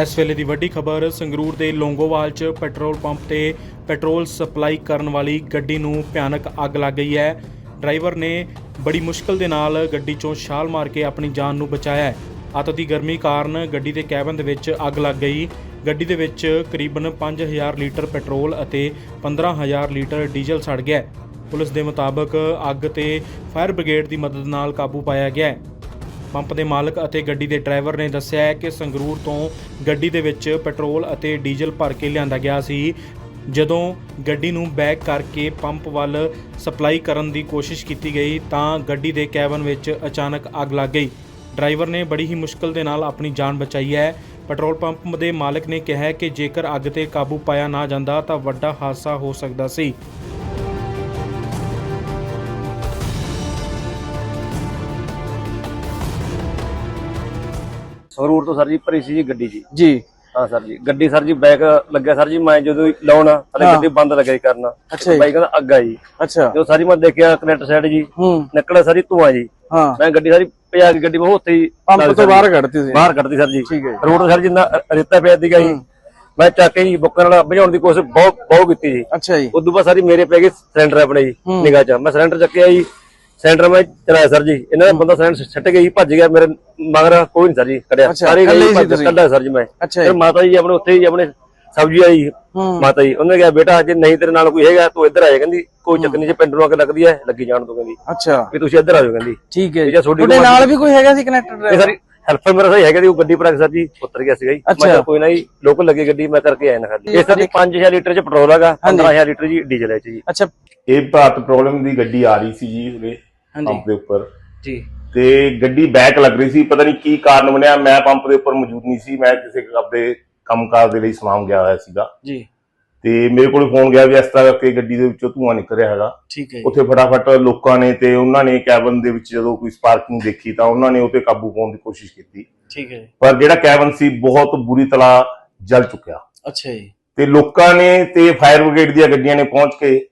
ਇਸ ਵੇਲੇ ਦੀ ਵੱਡੀ ਖਬਰ, ਸੰਗਰੂਰ ਦੇ ਲੋਂਗੋਵਾਲ 'ਚ ਪੈਟਰੋਲ ਪੰਪ ਤੇ ਪੈਟਰੋਲ ਸਪਲਾਈ ਕਰਨ ਵਾਲੀ ਗੱਡੀ ਨੂੰ ਭਿਆਨਕ ਅੱਗ ਲੱਗ ਗਈ ਹੈ। ਡਰਾਈਵਰ ਨੇ ਬੜੀ ਮੁਸ਼ਕਲ ਦੇ ਨਾਲ ਗੱਡੀ 'ਚੋਂ ਛਾਲ ਮਾਰ ਕੇ ਆਪਣੀ ਜਾਨ ਨੂੰ ਬਚਾਇਆ ਹੈ। ਅੱਤ ਦੀ ਗਰਮੀ ਕਾਰਨ ਗੱਡੀ ਦੇ ਕੈਬਨ ਦੇ ਵਿੱਚ ਅੱਗ ਲੱਗ ਗਈ। ਗੱਡੀ ਦੇ ਵਿੱਚ ਕਰੀਬਨ 5000 ਲੀਟਰ ਪੈਟਰੋਲ ਅਤੇ 15000 ਲੀਟਰ ਡੀਜ਼ਲ ਸੜ ਗਿਆ ਪੁਲਿਸ ਦੇ ਮੁਤਾਬਕ ਅੱਗ ਤੇ ਫਾਇਰ ਬ੍ਰਿਗੇਡ ਦੀ ਮਦਦ ਨਾਲ ਕਾਬੂ ਪਾਇਆ ਗਿਆ ਹੈ। ਪੰਪ ਦੇ ਮਾਲਕ ਅਤੇ ਗੱਡੀ ਦੇ ਡਰਾਈਵਰ ਨੇ ਦੱਸਿਆ ਹੈ ਕਿ ਸੰਗਰੂਰ ਤੋਂ ਗੱਡੀ ਦੇ ਵਿੱਚ ਪੈਟਰੋਲ ਅਤੇ ਡੀਜ਼ਲ ਭਰ ਕੇ ਲਿਆਂਦਾ ਗਿਆ ਸੀ। ਜਦੋਂ ਗੱਡੀ ਨੂੰ ਬੈਕ ਕਰਕੇ ਪੰਪ ਵੱਲ ਸਪਲਾਈ ਕਰਨ ਦੀ ਕੋਸ਼ਿਸ਼ ਕੀਤੀ ਗਈ, ਤਾਂ ਗੱਡੀ ਦੇ ਕੈਬਨ ਵਿੱਚ ਅਚਾਨਕ ਅੱਗ ਲੱਗ ਗਈ। ਡਰਾਈਵਰ ਨੇ ਬੜੀ ਹੀ ਮੁਸ਼ਕਲ ਦੇ ਨਾਲ ਆਪਣੀ ਜਾਨ ਬਚਾਈ ਹੈ। ਪੈਟਰੋਲ ਪੰਪ ਦੇ ਮਾਲਕ ਨੇ ਕਿਹਾ ਕਿ ਜੇਕਰ ਅੱਗ ਤੇ ਕਾਬੂ ਪਾਇਆ ਨਾ ਜਾਂਦਾ, ਤਾਂ ਵੱਡਾ ਹਾਦਸਾ ਹੋ ਸਕਦਾ ਸੀ। ਸੰਗਰੂਰ ਤੋਂ ਸਰ ਜੀ ਭਰੀ ਸੀ ਜੀ ਗੱਡੀ ਜੀ। ਜੀ। ਹਾਂ ਸਰ ਜੀ। ਗੱਡੀ ਸਰ ਜੀ ਬੈਕ ਲੱਗਿਆ ਸਰ ਜੀ ਮੈਂ ਜਦੋਂ ਲਾਉਣਾ ਹਾਂ। ਗੱਡੀ ਬੰਦ ਲੱਗਾ ਜੀ ਕਰਨਾ। ਬਾਈਕ ਕਹਿੰਦਾ ਅੱਗਾ ਜੀ ਅੱਛਾ। ਜਦੋਂ ਸਾਰੀ ਮੈਂ ਦੇਖਿਆ ਕਨੈਕਟ ਸਾਈਡ ਜੀ ਨਿਕਲਿਆ ਸਾਰੀ ਧੂਆਂ ਜੀ। ਮੈਂ ਗੱਡੀ ਸਾਰੀ ਭਜਾ ਕੇ ਗੱਡੀ ਮੈਂ ਉੱਥੇ ਹੀ ਪੰਪ ਤੋਂ ਬਾਹਰ। ਕੱਢਤੀ ਸੀ। ਬਾਹਰ ਕੱਢਦੀ ਸਰ ਜੀ। ਠੀਕ ਹੈ। ਰੋਡ ਸਰ ਜਿੰਨਾ ਰੇਤਾ ਪਿਆ ਸੀਗਾ ਜੀ। ਮੈਂ ਚੱਕ ਕੇ ਜੀ ਬੁੱਕਰ ਨਾਲ ਭਜਾਉਣ ਦੀ ਕੋਸ਼ਿਸ਼ ਬਹੁਤ ਬਹੁਤ ਕੀਤੀ ਜੀ। ਅੱਛਾ ਜੀ। ਉਦੋਂ ਬਾਅਦ ਸਾਰੀ ਮੇਰੇ ਪੈ ਗਏ ਸਿਲੰਡਰ ਆਪਣੇ ਜੀ ਨਿਗਾਹ ਚ। ਮੈਂ ਸਿਲੰਡਰ ਚੱਕਿਆ ਜੀ। ਸਿਲੰਡਰ ਮੈਂ ਚਲਾਇਆ ਸਰ ਜੀ। ਇਹਨਾਂ ਦਾ ਬੰਦਾ ਸਿਲੰਡਰ ਛੱਟ ਗਿਆ ਜੀ ਭੱਜ ਗਿਆ ਮੇਰੇ ਮਗਰ ਕੋਈ ਨਹੀਂ ਸਰ ਜੀ ਅੱਛਾ, ਸਾਰੇ ਗਏ ਸੀ? ਕੱਢਿਆ ਸਰ ਜੀ ਮੈਂ। ਫਿਰ ਮਾਤਾ ਜੀ ਆਪਣੇ ਉੱਥੇ ਹੀ ਆਪਣੇ ਸਬਜ਼ੀ ਆਈ ਹੂੰ। ਮਾਤਾ ਜੀ ਉਹਨੇ ਕਿਹਾ ਬੇਟਾ ਜੇ ਨਹੀਂ ਤੇਰੇ ਨਾਲ ਕੋਈ ਹੈਗਾ ਤੂੰ ਇੱਧਰ ਆ ਜਾ ਕਹਿੰਦੀ ਕੋਈ ਚੱਕਰ ਨਹੀਂ ਜੇ ਪਿੰਡ ਨੂੰ ਆ ਕੇ ਲੱਗਦੀ ਹੈ ਲੱਗੀ ਜਾਣ ਤੋਂ ਕਹਿੰਦੀ। ਅੱਛਾ। ਵੀ ਤੁਸੀਂ ਇੱਧਰ ਆ ਜਾਓ ਕਹਿੰਦੀ। ਠੀਕ ਹੈ ਜੀ। ਤੁਹਾਡੀ ਨਾਲ ਵੀ ਕੋਈ ਹੈਗਾ ਸੀ ਕਨੈਕਟਰ ਇਹ ਡਰਾਈਵਰ ਸਾਰੀ ਹੈਲਪਰ ਮੇਰਾ ਸਹੀ ਹੈਗਾ ਜੀ ਉਹ ਗੱਡੀ ਪਰ ਸਰ ਜੀ ਉਤਰ ਗਿਆ ਸੀਗਾ ਜੀ। ਮੈਂ ਕੋਈ ਨਾ ਜੀ ਲੋਕਲ ਲੱਗੀ ਗੱਡੀ ਮੈਂ ਕਰਕੇ ਆਇਆ ਨਾ ਖਾਲੀ ਇਹ ਸਰ ਜੀ 5000 ਲੀਟਰ ਚ ਪੈਟਰੋਲ ਹੈਗਾ 15000 ਲੀਟਰ ਜੀ ਡੀਜ਼ਲ ਹੈ ਜੀ। ਅੱਛਾ। ਇਹ ਭਾਰਤ ਪ੍ਰੋਬਲਮ ਦੀ ਗੱਡੀ ਆ ਰਹੀ ਸੀ ਜੀ ਉਰੇ। ਪੰਪ ਦੇ ਉੱਪਰ। ਜੀ। ਤੇ ਗੱਡੀ ਬੈਕ ਲੱਗ ਰਹੀ ਸੀ ਪਤਾ ਨਹੀਂ ਕੀ ਕਾਰਨ ਬਣਿਆ ਮੈਂ ਪੰਪ ਦੇ ਉੱਪਰ ਮੌਜੂਦ ਨਹੀਂ ਸੀ ਮੈਂ ਕਿਸੇ ਆਪਣੇ ਕੰਮਕਾਰ ਦੇ ਲਈ ਸਮਾਮ ਗਿਆ ਹੋਇਆ ਸੀਗਾ। ਜੀ। ਤੇ ਮੇਰੇ ਕੋਲ ਫੋਨ ਗਿਆ ਵੀ ਇਸ ਤਰ੍ਹਾਂ ਕਰਕੇ ਗੱਡੀ ਦੇ ਵਿੱਚੋਂ ਧੂੰਆਂ ਨਿਕਲ ਰਿਹਾ ਹੈਗਾ। ਠੀਕ ਹੈ ਉੱਥੇ ਫਟਾਫਟ ਲੋਕਾਂ ਨੇ ਤੇ ਉਹਨਾਂ ਨੇ ਕੈਬਨ ਦੇ ਵਿੱਚ ਜਦੋਂ ਕੋਈ ਸਪਾਰਕਿੰਗ ਦੇਖੀ ਤਾਂ ਉਹਨਾਂ ਨੇ ਉਹ ਤੇ ਕਾਬੂ ਪਾਉਣ ਦੀ ਕੋਸ਼ਿਸ਼ ਕੀਤੀ। ਠੀਕ ਹੈ ਪਰ ਜਿਹੜਾ ਕੈਬਨ ਸੀ ਬਹੁਤ ਬੁਰੀ ਤਰ੍ਹਾਂ ਜਲ ਚੁੱਕਿਆ। ਅੱਛਾ ਜੀ। ਤੇ ਲੋਕਾਂ ਨੇ ਤੇ ਫਾਇਰ ਬ੍ਰਿਗੇਡ ਦੀਆਂ ਗੱਡੀਆਂ ਨੇ ਪਹੁੰਚ ਕੇ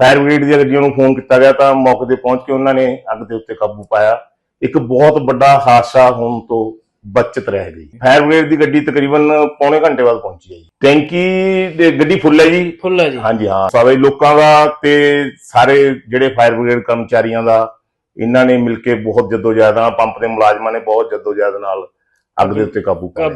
ਫਾਇਰ ਬ੍ਰਿਗੇਡ ਦੀਆਂ ਗੱਡੀਆਂ ਨੂੰ ਫੋਨ ਕੀਤਾ ਗਿਆ ਤਾਂ ਮੌਕੇ ਤੇ ਪਹੁੰਚ ਕੇ ਉਹਨਾਂ ਨੇ ਅੱਗ ਦੇ ਉੱਤੇ ਕਾਬੂ ਪਾਇਆ। ਇੱਕ ਬਹੁਤ ਵੱਡਾ ਹਾਦਸਾ ਹੋਣ ਤੋਂ ਬਚਤ ਰਹਿ ਗਈ। ਫਾਇਰ ਬ੍ਰਿਗੇਡ ਦੀ ਗੱਡੀ ਤਕਰੀਬਨ ਪੌਣੇ ਘੰਟੇ ਬਾਅਦ ਪਹੁੰਚੀ ਹੈ ਜੀ। ਟੈਂਕੀ ਦੇ ਗੱਡੀ ਫੁੱਲ ਹੈ ਜੀ? ਫੁੱਲ ਹੈ ਜੀ। ਹਾਂਜੀ ਹਾਂ। ਸਾਰੇ ਲੋਕਾਂ ਦਾ ਤੇ ਸਾਰੇ ਜਿਹੜੇ ਫਾਇਰ ਬ੍ਰਿਗੇਡ ਕਰਮਚਾਰੀਆਂ ਦਾ ਇਹਨਾਂ ਨੇ ਮਿਲ ਕੇ ਬਹੁਤ ਜਦੋਜਹਿਦ ਨਾਲ ਪੰਪ ਦੇ ਮੁਲਾਜ਼ਮਾਂ ਨੇ ਬਹੁਤ ਜਦੋਜਹਿਦ ਨਾਲ ਅੱਗ ਦੇ ਉੱਤੇ ਕਾਬੂ ਪਾਇਆ।